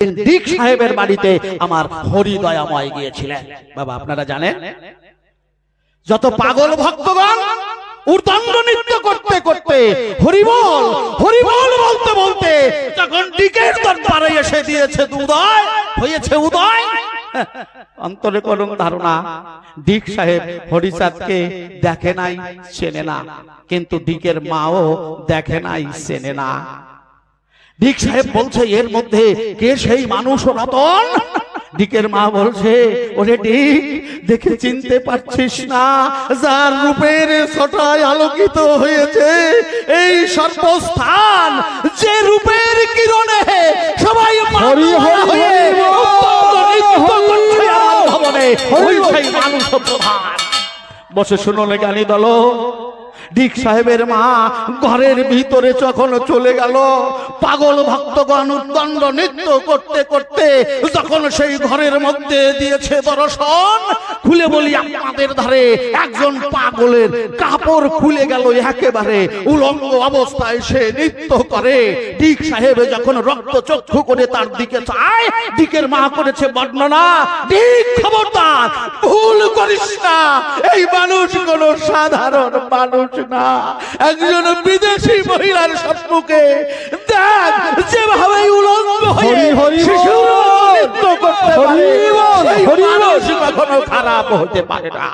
দিক সাহেবের বাড়িতে আমার হরিদয়াময় গিয়েছিলেন। বাবা, আপনারা জানেন? যত পাগল ভক্তগণ উর্দণ্ড নৃত্য করতে করতে, হরিবল হরিবল বলতে বলতে যখন দিকের দরবারে এসে দিয়েছে উদয় হয়েছে উদয়। অন্তরে করুন ধারণা, দিক সাহেব হরিচাঁদকে দেখে নাই, চেনে না। কিন্তু দিকের মাও দেখে নাই, চেনে না। দিক সাহেব বলছে এর মধ্যে কে সেই মানুষ রতন? দিকের মা বলছে ওরে ডিক দেখে চিনতে পারছিস না যার রূপের ছটায় আলোকিত হয়েছে এই সর্বস্থান যে রূপের কিরণে সবাই বসে শুনলে গালি দল। ডিক সাহেবের মা ঘরের ভিতরে যখন চলে গেল, পাগল ভক্তগণ উদ্দণ্ড নৃত্য করতে করতে যখন সেই ঘরের মধ্যে দিয়েছে দর্শন খুলে বলি, আপনাদের ধারে একজন পাগলের কাপড় খুলে গেল একেবারে। উলঙ্গ অবস্থায় সে নৃত্য করে। ডিক সাহেব যখন রক্ত চক্ষু করে তার দিকে চায় দিকের মা করেছে বর্ণনা, ডিক খবরদার, ভুল করিস না। এই মানুষ কোন সাধারণ মানুষ না। একজন বিদেশি মহিলার সম্মুখে দেখ যেভাবে খারাপ হতে পারে না